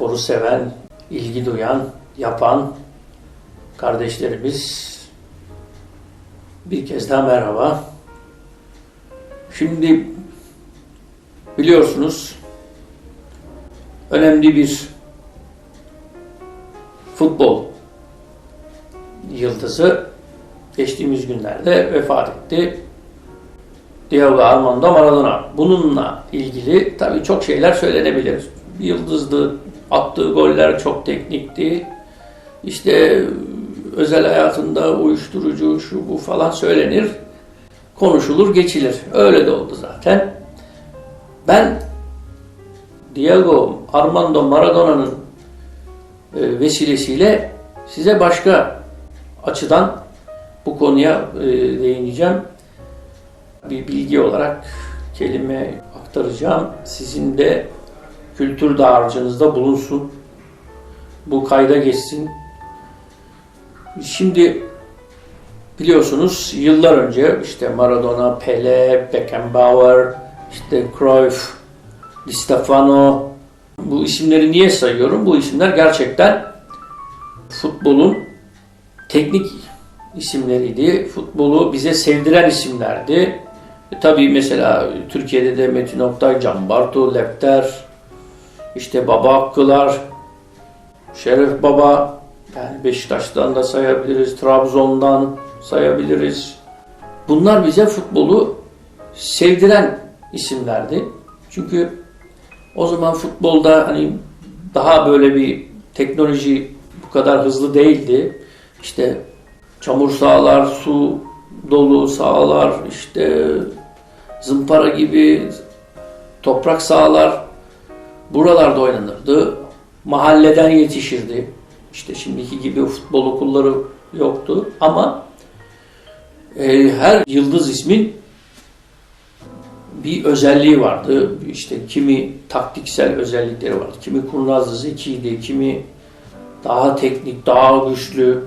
sporu seven, ilgi duyan, yapan kardeşlerimiz bir kez daha merhaba. Şimdi biliyorsunuz önemli bir futbol yıldızı geçtiğimiz günlerde vefat etti. Diego Armando Maradona. Bununla ilgili tabii çok şeyler söylenebilir. Yıldızdı, attığı goller çok teknikti. İşte özel hayatında uyuşturucu, şu bu falan söylenir. Konuşulur, geçilir. Öyle de oldu zaten. Ben Diego Armando Maradona'nın e, vesilesiyle size başka açıdan bu konuya e, değineceğim. Bir bilgi olarak kelime aktaracağım. Sizin de kültür dağarcığınızda bulunsun. Bu kayda geçsin. Şimdi biliyorsunuz yıllar önce işte Maradona, Pele, Beckenbauer, işte Cruyff, Di Stefano bu isimleri niye sayıyorum? Bu isimler gerçekten futbolun teknik isimleriydi. Futbolu bize sevdiren isimlerdi. E, tabii mesela Türkiye'de de Metin Oktay, Can Bartu, Lepter, işte Baba Hakkılar, Şeref Baba, yani Beşiktaş'tan da sayabiliriz, Trabzon'dan sayabiliriz. Bunlar bize futbolu sevdiren isimlerdi. Çünkü o zaman futbolda hani daha böyle bir teknoloji bu kadar hızlı değildi. İşte çamur sahalar, su dolu sahalar, işte zımpara gibi toprak sahalar buralarda oynanırdı. Mahalleden yetişirdi. İşte şimdiki gibi futbol okulları yoktu ama e, her yıldız ismin bir özelliği vardı. İşte kimi taktiksel özellikleri vardı. Kimi kurnazdı, zekiydi, kimi daha teknik, daha güçlü.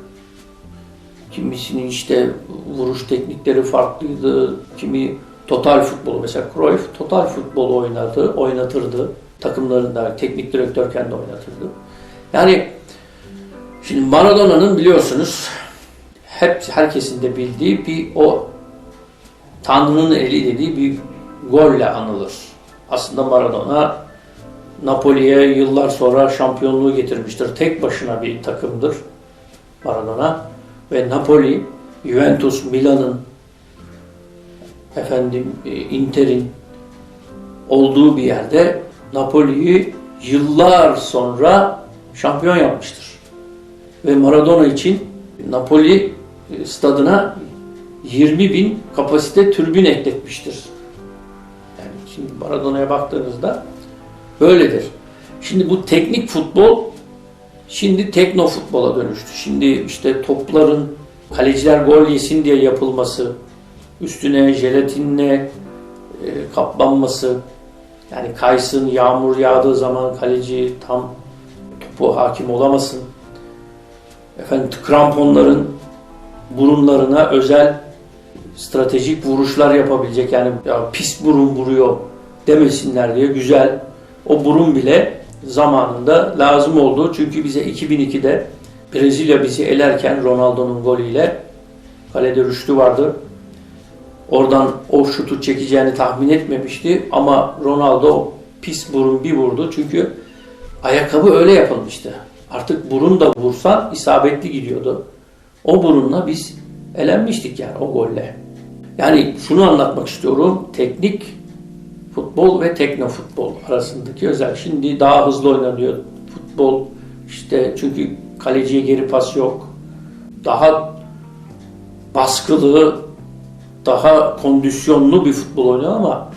Kimisinin işte vuruş teknikleri farklıydı. Kimi total futbolu mesela Cruyff total futbolu oynadı, oynatırdı. Takımlarında teknik direktörken de oynatırdı. Yani şimdi Maradona'nın biliyorsunuz hep herkesin de bildiği bir o Tanrı'nın eli dediği bir golle anılır. Aslında Maradona Napoli'ye yıllar sonra şampiyonluğu getirmiştir. Tek başına bir takımdır Maradona. Ve Napoli, Juventus, Milan'ın efendim e, Inter'in olduğu bir yerde Napoli'yi yıllar sonra şampiyon yapmıştır. Ve Maradona için Napoli e, stadına 20 bin kapasite türbün ekletmiştir. Yani şimdi Maradona'ya baktığınızda böyledir. Şimdi bu teknik futbol şimdi tekno futbola dönüştü. Şimdi işte topların kaleciler gol yesin diye yapılması, üstüne jelatinle e, kaplanması, yani kaysın, yağmur yağdığı zaman kaleci tam topu hakim olamasın. Efendim kramponların burunlarına özel stratejik vuruşlar yapabilecek yani ya pis burun vuruyor demesinler diye güzel o burun bile zamanında lazım oldu. Çünkü bize 2002'de Brezilya bizi elerken Ronaldo'nun golüyle kalede Rüştü vardı. Oradan o şutu çekeceğini tahmin etmemişti ama Ronaldo pis burun bir vurdu. Çünkü ayakkabı öyle yapılmıştı. Artık burun da vursan isabetli gidiyordu. O burunla biz elenmiştik yani o golle. Yani şunu anlatmak istiyorum. Teknik futbol ve tekno futbol arasındaki özel. Şimdi daha hızlı oynanıyor futbol. İşte çünkü kaleciye geri pas yok. Daha baskılı, daha kondisyonlu bir futbol oynuyor ama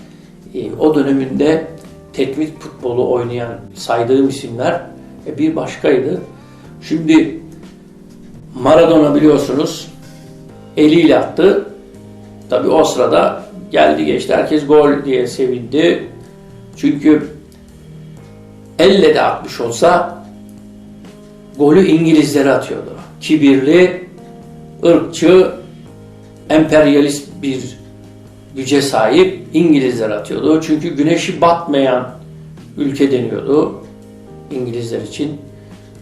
e, o döneminde teknik futbolu oynayan saydığım isimler e, bir başkaydı. Şimdi Maradona biliyorsunuz eliyle attı. Tabi o sırada geldi geçti herkes gol diye sevindi. Çünkü elle de atmış olsa golü İngilizlere atıyordu. Kibirli, ırkçı, emperyalist bir güce sahip İngilizler atıyordu. Çünkü güneşi batmayan ülke deniyordu. İngilizler için.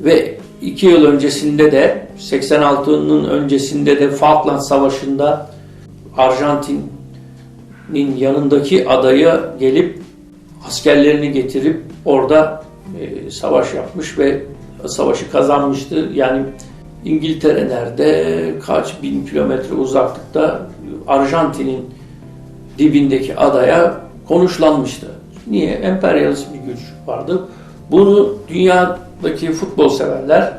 Ve iki yıl öncesinde de 86'nın öncesinde de Falkland Savaşı'nda Arjantin'in yanındaki adaya gelip askerlerini getirip orada e, savaş yapmış ve savaşı kazanmıştı. Yani İngiltere nerede kaç bin kilometre uzaklıkta Arjantin'in dibindeki adaya konuşlanmıştı. Niye? Emperyalist bir güç vardı. Bunu dünyadaki futbol severler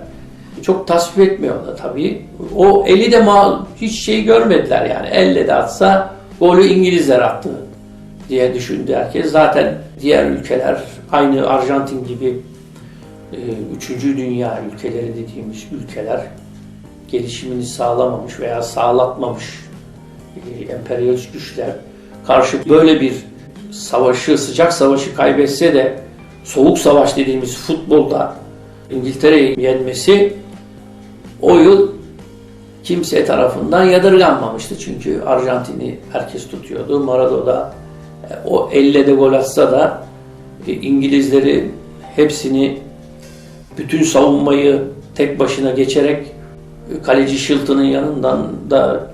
çok tasvip etmiyorlar tabii. O eli de mal hiç şey görmediler yani. Elle de atsa golü İngilizler attı diye düşündü herkes. Zaten diğer ülkeler aynı Arjantin gibi üçüncü dünya ülkeleri dediğimiz ülkeler gelişimini sağlamamış veya sağlatmamış e, emperyalist güçler karşı böyle bir savaşı, sıcak savaşı kaybetse de soğuk savaş dediğimiz futbolda İngiltere'yi yenmesi o yıl kimse tarafından yadırganmamıştı. Çünkü Arjantin'i herkes tutuyordu. Maradona e, o elle de gol atsa da e, İngilizleri hepsini bütün savunmayı tek başına geçerek e, kaleci Shilton'ın yanından da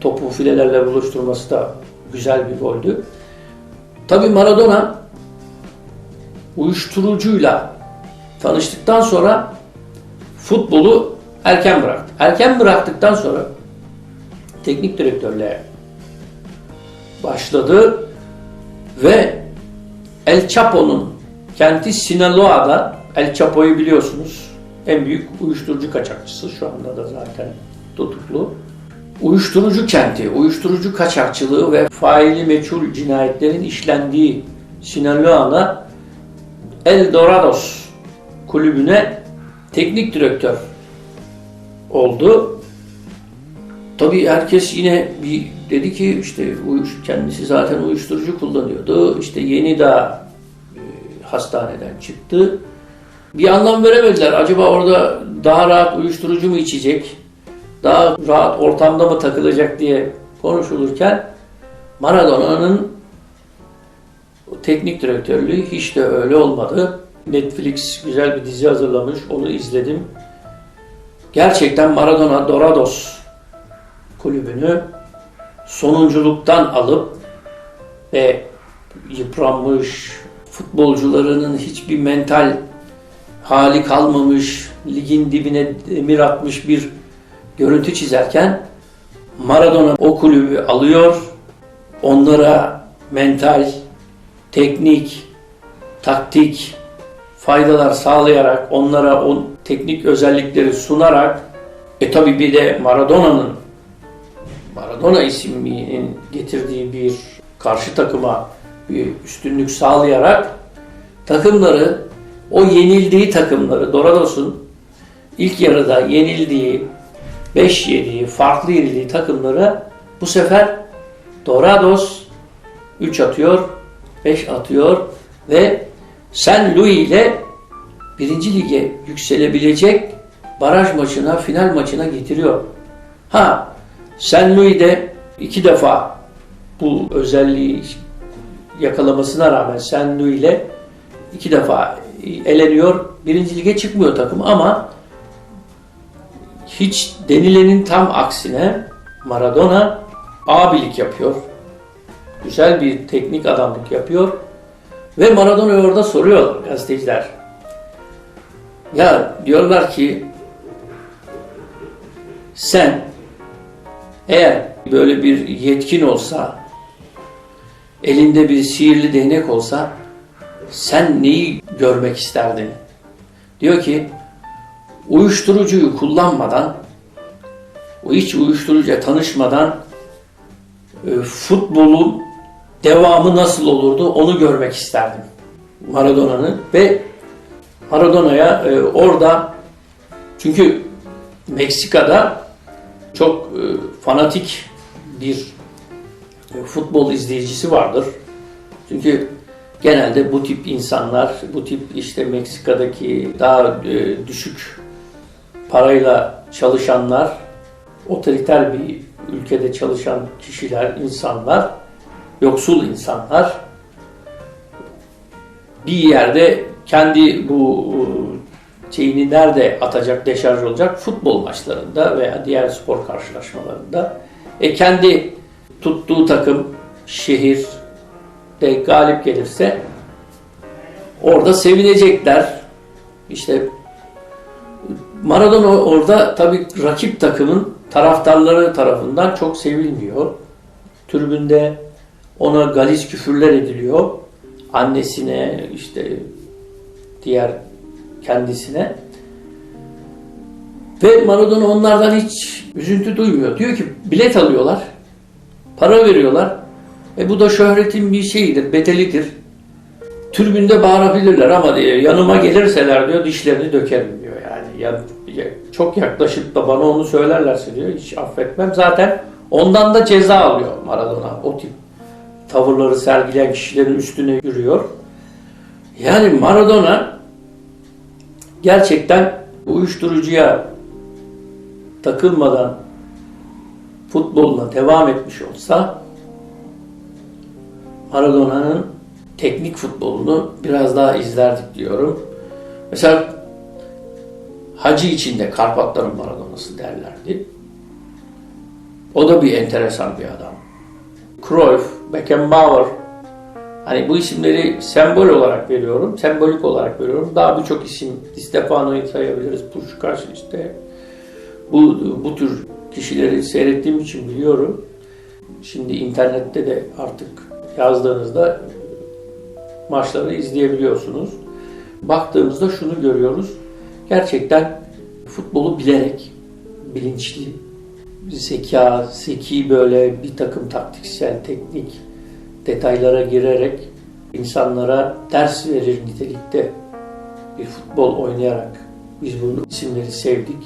topu filelerle buluşturması da güzel bir goldü. Tabii Maradona uyuşturucuyla tanıştıktan sonra futbolu erken bıraktı. Erken bıraktıktan sonra teknik direktörlüğe başladı ve El Chapo'nun kenti Sinaloa'da El Chapo'yu biliyorsunuz. En büyük uyuşturucu kaçakçısı şu anda da zaten tutuklu. Uyuşturucu kenti, uyuşturucu kaçakçılığı ve faili meçhul cinayetlerin işlendiği Sinaloa'da El Dorados kulübüne teknik direktör oldu. Tabii herkes yine bir dedi ki işte uyuş, kendisi zaten uyuşturucu kullanıyordu. İşte yeni daha e, hastaneden çıktı. Bir anlam veremediler. Acaba orada daha rahat uyuşturucu mu içecek? Daha rahat ortamda mı takılacak diye konuşulurken Maradona'nın teknik direktörlüğü hiç de öyle olmadı. Netflix güzel bir dizi hazırlamış. Onu izledim. Gerçekten Maradona Dorados kulübünü sonunculuktan alıp ve yıpranmış futbolcularının hiçbir mental hali kalmamış, ligin dibine demir atmış bir görüntü çizerken Maradona o kulübü alıyor, onlara mental, teknik, taktik faydalar sağlayarak, onlara o teknik özellikleri sunarak e tabi bir de Maradona'nın Maradona isimliğinin getirdiği bir karşı takıma bir üstünlük sağlayarak takımları o yenildiği takımları Dorados'un ilk yarıda yenildiği 5 yediği, farklı yenildiği takımları bu sefer Dorados 3 atıyor, 5 atıyor ve San Louis ile birinci lige yükselebilecek baraj maçına, final maçına getiriyor. Ha, San Louis'de iki defa bu özelliği yakalamasına rağmen San Louis ile iki defa eleniyor. Birinci lige çıkmıyor takım ama hiç denilenin tam aksine Maradona abilik yapıyor. Güzel bir teknik adamlık yapıyor. Ve Maradona'ya orada soruyor gazeteciler. Ya diyorlar ki sen eğer böyle bir yetkin olsa, elinde bir sihirli değnek olsa sen neyi görmek isterdin? Diyor ki uyuşturucuyu kullanmadan, o hiç uyuşturucuya tanışmadan e, futbolun devamı nasıl olurdu onu görmek isterdim. Maradona'nın ve Maradona'ya e, orada çünkü Meksika'da çok e, fanatik bir e, futbol izleyicisi vardır. Çünkü genelde bu tip insanlar, bu tip işte Meksika'daki daha e, düşük parayla çalışanlar, otoriter bir ülkede çalışan kişiler, insanlar, yoksul insanlar bir yerde kendi bu e, şeyini nerede atacak, deşarj olacak? Futbol maçlarında veya diğer spor karşılaşmalarında. E kendi tuttuğu takım, şehir de galip gelirse orada sevinecekler. İşte Maradona orada tabii rakip takımın taraftarları tarafından çok sevilmiyor. Tribünde ona galiz küfürler ediliyor. Annesine işte diğer kendisine. Ve Maradona onlardan hiç üzüntü duymuyor. Diyor ki bilet alıyorlar. Para veriyorlar. E bu da şöhretin bir şeyidir, bedelidir. Tribünde bağırabilirler ama diyor, yanıma gelirseler diyor dişlerini dökerim diyor yani. Ya, ya- çok yaklaşıp da bana onu söylerlerse diyor hiç affetmem. Zaten ondan da ceza alıyor Maradona. O tip tavırları sergileyen kişilerin üstüne yürüyor. Yani Maradona gerçekten uyuşturucuya takılmadan futboluna devam etmiş olsa Maradona'nın teknik futbolunu biraz daha izlerdik diyorum. Mesela Hacı içinde Karpatların Maradona'sı derlerdi. O da bir enteresan bir adam. Cruyff, Beckenbauer, hani bu isimleri sembol olarak veriyorum, sembolik olarak veriyorum. Daha birçok isim, Di Stefano'yu sayabiliriz, Puskás işte. Bu, bu tür kişileri seyrettiğim için biliyorum. Şimdi internette de artık yazdığınızda maçları izleyebiliyorsunuz. Baktığımızda şunu görüyoruz. Gerçekten futbolu bilerek, bilinçli, zeka, zeki böyle bir takım taktiksel, teknik detaylara girerek insanlara ders verir nitelikte bir futbol oynayarak biz bu isimleri sevdik.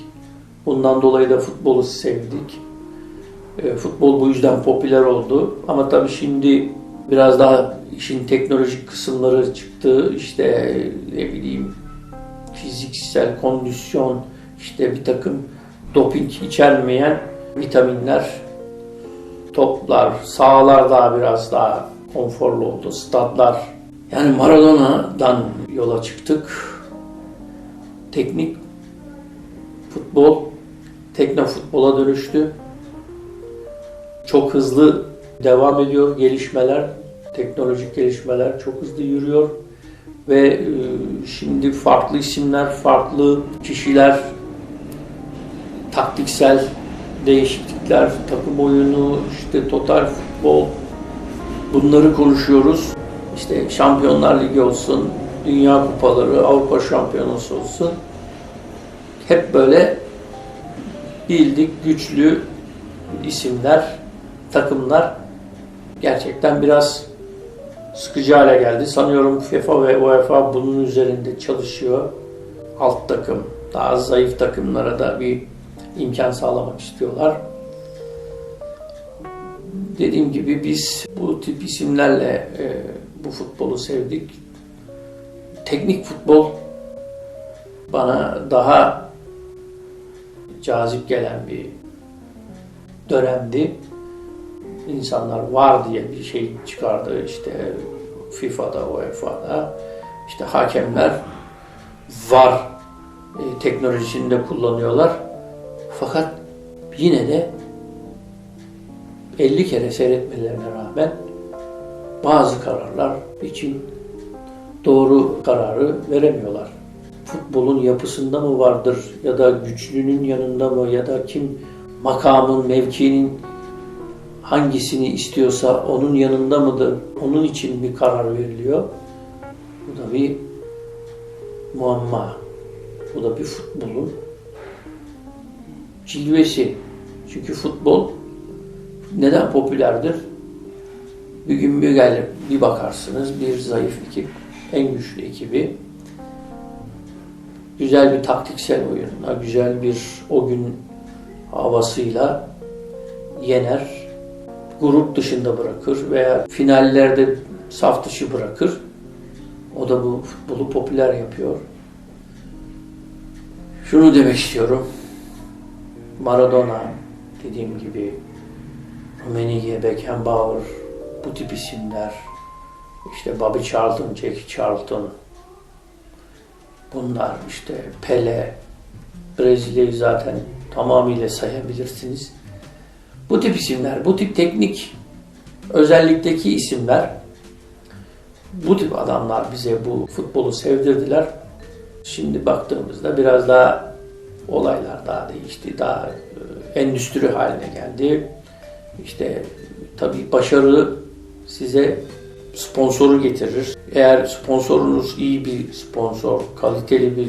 Bundan dolayı da futbolu sevdik. E, futbol bu yüzden popüler oldu. Ama tabii şimdi biraz daha işin teknolojik kısımları çıktı. İşte ne bileyim fiziksel kondisyon, işte bir takım doping içermeyen vitaminler, toplar, sahalar daha biraz daha konforlu oldu, stadlar. Yani Maradona'dan yola çıktık. Teknik futbol, tekno futbola dönüştü. Çok hızlı devam ediyor gelişmeler, teknolojik gelişmeler çok hızlı yürüyor ve e, şimdi farklı isimler, farklı kişiler, taktiksel değişiklikler, takım oyunu, işte total futbol bunları konuşuyoruz. İşte Şampiyonlar Ligi olsun, Dünya Kupaları, Avrupa Şampiyonası olsun. Hep böyle bildik, güçlü isimler, takımlar gerçekten biraz sıkıcı hale geldi. Sanıyorum FIFA ve UEFA bunun üzerinde çalışıyor. Alt takım, daha zayıf takımlara da bir imkan sağlamak istiyorlar. Dediğim gibi biz bu tip isimlerle e, bu futbolu sevdik. Teknik futbol bana daha cazip gelen bir dönemdi. İnsanlar var diye bir şey çıkardı işte FIFA'da, UEFA'da. İşte hakemler var e, teknolojisini de kullanıyorlar. Fakat yine de 50 kere seyretmelerine rağmen bazı kararlar için doğru kararı veremiyorlar. Futbolun yapısında mı vardır ya da güçlünün yanında mı ya da kim makamın, mevkinin hangisini istiyorsa onun yanında mıdır? Onun için bir karar veriliyor. Bu da bir muamma. Bu da bir futbolun cilvesi. Çünkü futbol neden popülerdir? Bir gün bir gelir, bir bakarsınız bir zayıf ekip, en güçlü ekibi güzel bir taktiksel oyunla, güzel bir o gün havasıyla yener, grup dışında bırakır veya finallerde saf dışı bırakır. O da bu futbolu popüler yapıyor. Şunu demek istiyorum. Maradona dediğim gibi Rummenigge, Beckenbauer bu tip isimler işte Bobby Charlton, Jackie Charlton Bunlar işte Pele, Brezilya'yı zaten tamamıyla sayabilirsiniz. Bu tip isimler, bu tip teknik özellikteki isimler bu tip adamlar bize bu futbolu sevdirdiler. Şimdi baktığımızda biraz daha olaylar daha değişti. Daha e, endüstri haline geldi. İşte tabii başarı size sponsoru getirir. Eğer sponsorunuz iyi bir sponsor, kaliteli bir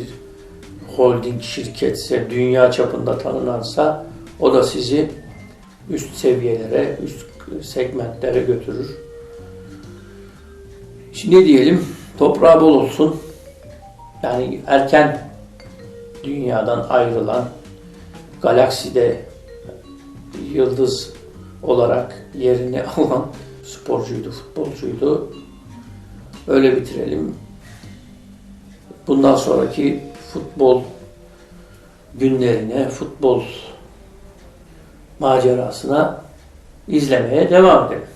holding şirketse, dünya çapında tanınansa o da sizi üst seviyelere, üst segmentlere götürür. Şimdi diyelim? Toprağı bol olsun. Yani erken dünyadan ayrılan, galakside yıldız olarak yerini alan sporcuydu, futbolcuydu. Öyle bitirelim. Bundan sonraki futbol günlerine, futbol macerasına izlemeye devam edelim.